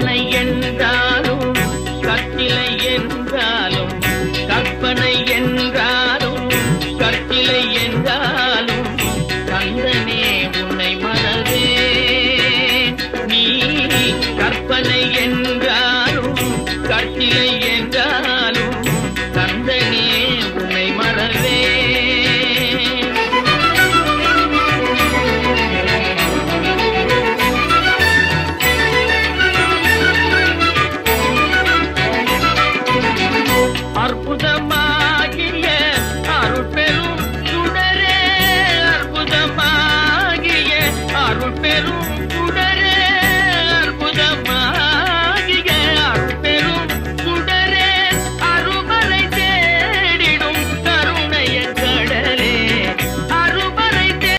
கற்பனை என்றாலும் கத்திலை என்றாலும் கற்பனை என்றாலும் கத்திலை என்றாலும் கந்தனே உன்னை மனதே நீ கற்பனை என்றாலும் கத்திலை அற்புதமாகிய அருள் பெரும் சுடரே அற்புதமாகிய அருள் பெரும் சுடர்.